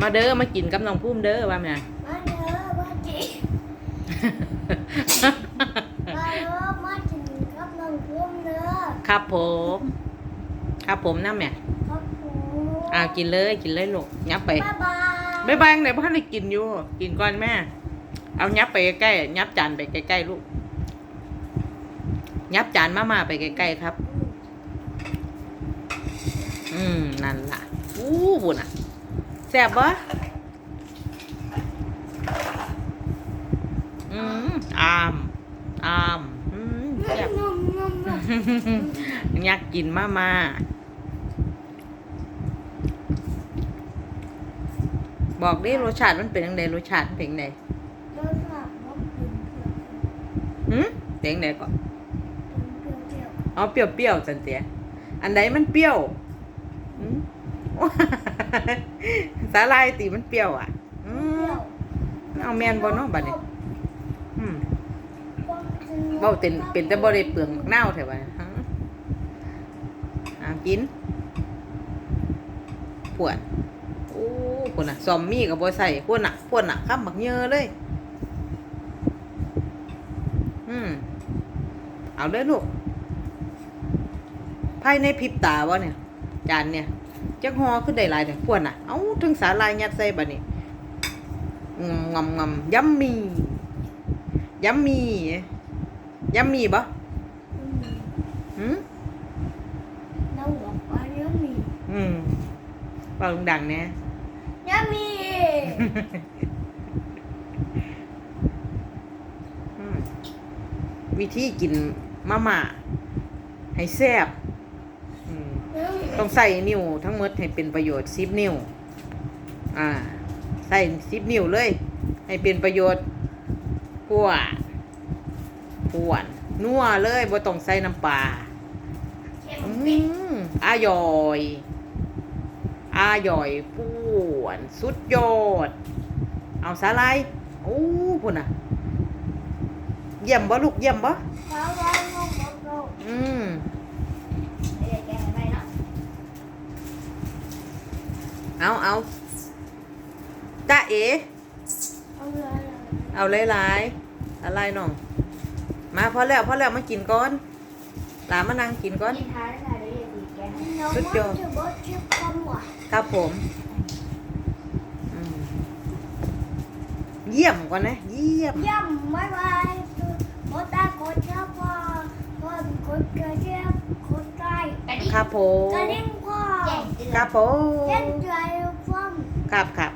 มาเด้อมากินกับน้องพุ่มเด้อว่าแม่มาเด้อมาจิมาเด้อมาจินกับน้องพุ่มเด้อครับผม ครับผมนะแม่ครับผมอ่ากินเลยกินเลยลูกยับไปบ๊ายบายบ๊ายบายไหนพ่อได้กินอยู่ กินก่อนแม่ เอายับไปใกล้ๆยับจานไปใกล้ๆลูกยับจานมามาไปใกล้ๆครับ อืมนั่นล่ะอู้บุญอะ แซ่บปะอืมอามอามอืมแซ่บ นมนมนมอยากกินมามาบอกดิรสชาติมันเป็นยังไงรสชาติเป็นยังไงเดินกลับมากินเผือกหืมเป็นยังไงก่อนเป็นเผือกเอาเปรี้ยวๆจันเตียอันใดมันเปรี้ยวหืม สาลายตีมันเปรี้ยวอะอืเปรี้มยวเอาแมนบอนาะบัดนี้อืมเบาเบ้าเป็นเป็นแต่บ่ได้เปลืองมักนาวแถวบ้านฮะอ่ากินปวดโอ้คนน่ะ ซอมมี่กับบ่ใส่พวกน่ะพวกน่ะข้ามบักเยอะเลย อืมเอาเด้อลูกภายในพริบตาวะเนี่ย จานเนี่ย จักฮอขึ้นได้หลายแต่พวกน่ะ เอาถึงสาลายยัดใส่บัดนี้งำงำงำยัมมี่ยัมมี่ยัมมี่บ่อืมหืมเราบอกว่าเนื้อหมีอืมเบาดังๆเนี่ยเนื้อหมีอืมวิธีกินมาม่าให้แซ่บอืมเนื้อหมี ต้องใส่นิ้วทั้งหมดให้เป็นประโยชน์สิบนิ้ว อ่า ใส่สิบนิ้วเลย ให้เป็นประโยชน์พวดพวนนัวเลยบ่ต้องใส่น้ำปลาเค็มอืปิดมอร่อยอร่อยป้วนสุดยอด เอาสาลายโอ้พุ่นอะ เยี่ยมบ่ลูกเยี่ยมบ่ฟ้าร้องร้องร้องร้องอืม เดี๋ยวแกไปเนาะ เอาเอาตาเอเอาเลยเอาหลายๆอะไรน้อง มาพอแล้วพอแล้วมากินก่อนหลานมานั่งกินก่อนกินท้ายค่ะเดี๋ยวอย่าดีแกสุดยอดน้องว่าจะบอกชื่อคำว่าครับผมอืมเยี่ยมก่อนนะ เยี่ยมย่ำบ๊ายบายโมตากดชอบพ่อพ่อกดกระเทียมกดไก่ครับผมกระดิ่งพ่อ ครับผมเล่นใจพ่อมครับครับ